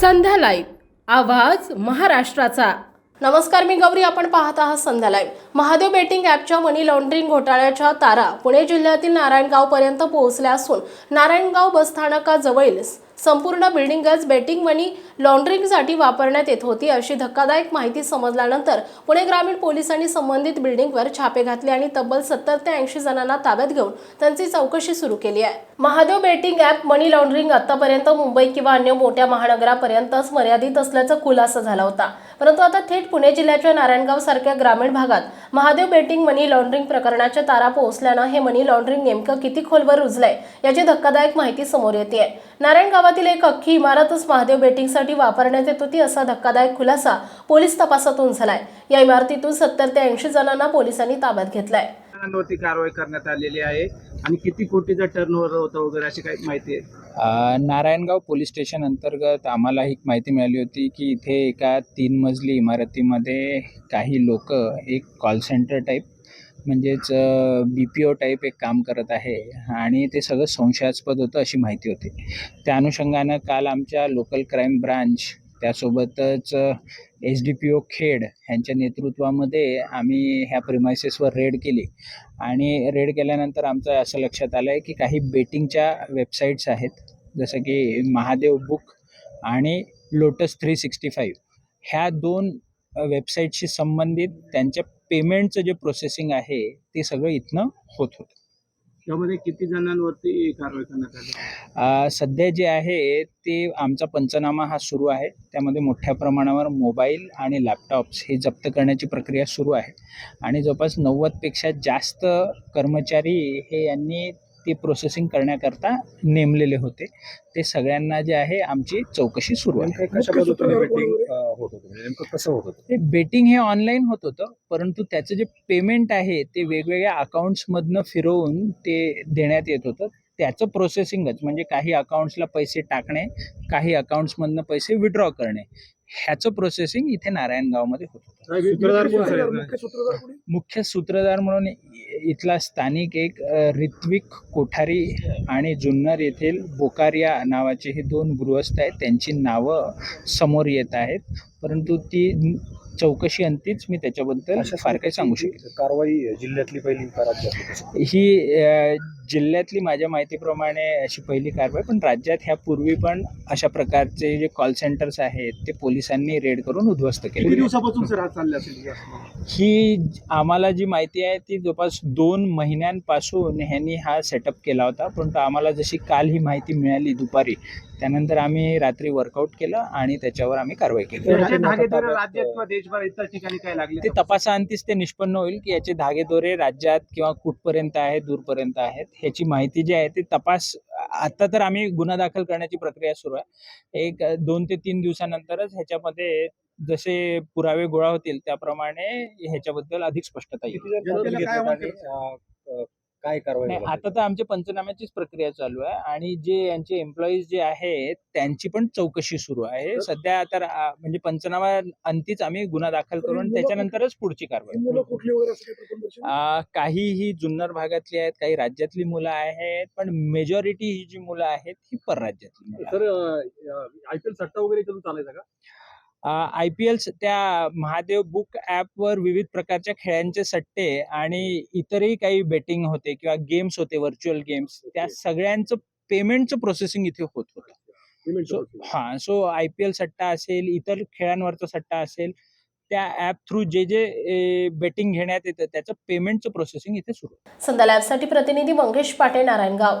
संध्या live आवाज महाराष्ट्राचा. नमस्कार मी गौरी. आपण पाहत आहात संध्या लाईव्ह. महादेव बेटिंग ॲपच्या मनी लॉन्ड्रिंग घोटाळ्याच्या तारा पुणे जिल्ह्यातील नारायणगावपर्यंत पोहोचल्या असून नारायणगाव बसस्थानकाजवळील संपूर्ण बिल्डिंगच बेटिंग मनी लॉन्ड्रिंगसाठी वापरण्यात येत होती अशी धक्कादायक माहिती समजल्यानंतर पुणे ग्रामीण पोलिसांनी संबंधित बिल्डिंगवर छापे घातले आणि तब्बल सत्तर ते ऐंशी जणांना ताब्यात घेऊन त्यांची चौकशी सुरू केली आहे. Mahadev betting app money laundering आतापर्यंत मुंबई किंवा अन्य मोठ्या महानगरापर्यंतच मर्यादित असल्याचा खुलासा झाला होता. परंतु आता थेट पुणे जिल्ह्याच्या नारायणगाव सारख्या ग्रामीण भागात महादेव बेटिंग मनी लॉन्ड्रिंग प्रकरणाच्या तारा पोहोचल्यानं हे मनी लॉन्ड्रिंग नेमकं किती खोलवर रुजलंय याची धक्कादायक माहिती समोर येते नारायण गावातील एक अख्खी इमारतच महादेव बेटिंगसाठी वापरण्यात येत होती असा धक्कादायक खुलासा पोलीस तपासातून झालाय. या इमारतीतून सत्तर ते ऐंशी जणांना पोलिसांनी ताब्यात घेतलाय. कारवाई करण्यात आलेली आहे. आणि किती कोटीचा टर्नओव्हर होता वगैरे अशी काही माहिती आहे? नारायणगाव पोलीस स्टेशन अंतर्गत आम्हाला ही माहिती मिळाली होती की इथे एका तीन मजली इमारतीमध्ये काही लोक एक कॉल सेंटर टाईप म्हणजेच बी पी ओ टाईप एक काम करत आहे आणि ते सगळं संशयास्पद होतं अशी माहिती होती. त्या अनुषंगानं काल आमच्या लोकल क्राईम ब्रांच त्यासोबतच S D P O Khed ह्यांच्या नेतृत्वामध्ये आम्ही ह्या प्रिमायसेसवर रेड केली. आणि रेड केल्यानंतर आमचं असं लक्षात आलं आहे की काही बेटिंगच्या वेबसाईट्स आहेत जसं की महादेव बुक आणि लोटस थ्री सिक्स्टी फाईव्ह ह्या दोन वेबसाईटशी संबंधित त्यांच्या पेमेंटचं जे प्रोसेसिंग आहे ते सगळं इथनं होत होतं. त्यामध्ये किती जणांवरती कारवाई करण्यात आली? सध्या जे आहे ते आमचा पंचनामा हा सुरू आहे. त्यामध्ये मोठ्या प्रमाणावर मोबाईल आणि लॅपटॉप्स हे जप्त करण्याची प्रक्रिया सुरू आहे. आणि जवळपास नव्वदपेक्षा जास्त कर्मचारी हे यांनी ते प्रोसेसिंग करण्याकरता नेमलेले होते. ते सगळ्यांना जे आहे आमची चौकशी सुरू आहे. कशा पद्धतीने बेटिंग होत होतं? म्हणजे नेमकं कसं होत होतं? ते बेटिंग हे ऑनलाईन होत होतं परंतु त्याचं जे पेमेंट आहे ते वेगवेगळ्या अकाउंट्समधनं फिरवून ते देण्यात येत होतं. त्याचं प्रोसेसिंगच म्हणजे काही अकाउंट्सला पैसे टाकणे काही अकाउंट्समधनं पैसे विड्रॉ करणे. ह्याचं प्रोसेसिंग इथे नारायणगावमध्ये होत होतं. सूत्रधार कोण आहेत? मुख्य सूत्रधार म्हणून इथला स्थानिक एक ऋत्विक कोठारी आणि जुन्नर येथील बोकारिया नावाचे हे दोन गृहस्थ आहेत. त्यांची नावं समोर येत आहेत. परंतु ती चौकशी अंतीच मी त्याच्याबद्दल फार काही सांगू शकतो कारवाई जिल्ह्यातली पहिली? ही जिल्ह्यातली माझ्या माहितीप्रमाणे अशी पहिली कारवाई पण राज्यात ह्यापूर्वी पण अशा प्रकारचे जे कॉल सेंटर्स आहेत ते पोलिसांनी रेड करून उद्ध्वस्त केले. दिवसापासून सर हा चालले असेल आम्हाला जी माहिती आहे ती जवळपास दोन महिन्यांपासून ह्यांनी हा सेटअप केला होता. परंतु आम्हाला जशी काल ही माहिती मिळाली दुपारी त्यानंतर आम्ही रात्री वर्कआउट केलं आणि त्याच्यावर आम्ही कारवाई केली. ते तपासाअंतीच ते निष्पन्न होईल की याचे धागेदोरे राज्यात किंवा कुठपर्यंत आहेत दूरपर्यंत आहेत ह्याची माहिती जी आहे ती तपास आता तर आम्ही गुन्हा दाखल करण्याची प्रक्रिया सुरू आहे. एक दोन ते तीन दिवसानंतरच ह्याच्यामध्ये जसे पुरावे गोळा होतील त्याप्रमाणे ह्याच्याबद्दल अधिक स्पष्टता येईल. काय कारवाई नाही? आता तर आमच्या पंचनाम्याचीच प्रक्रिया चालू आहे आणि जे यांचे एम्प्लॉईज जे आहेत त्यांची पण चौकशी सुरू आहे. सध्या तर म्हणजे पंचनामा अंतीच आम्ही गुन्हा दाखल करून त्याच्यानंतरच पुढची कारवाई. काही ही जुन्नर भागातली आहेत काही राज्यातली मुलं आहेत पण मेजॉरिटी ही जी मुलं आहेत ही परराज्यातली मुलं आयपीएल सट्टा वगैरे करून चालायचा का? आय पी एल त्या महादेव बुक ॲपवर विविध प्रकारच्या खेळांचे सट्टे आणि इतरही काही बेटिंग होते किंवा गेम्स होते व्हर्च्युअल गेम्स त्या सगळ्यांचं पेमेंटचं प्रोसेसिंग इथे होत होतं. हा सो आय पी एल सट्टा असेल इतर खेळांवरचा सट्टा असेल त्या ॲप थ्रू जे जे बेटिंग घेण्यात येतं त्याचं पेमेंटचं प्रोसेसिंग इथे सुरू. संध्या लाईव्हसाठी प्रतिनिधी मंगेश पाटे नारायणगाव.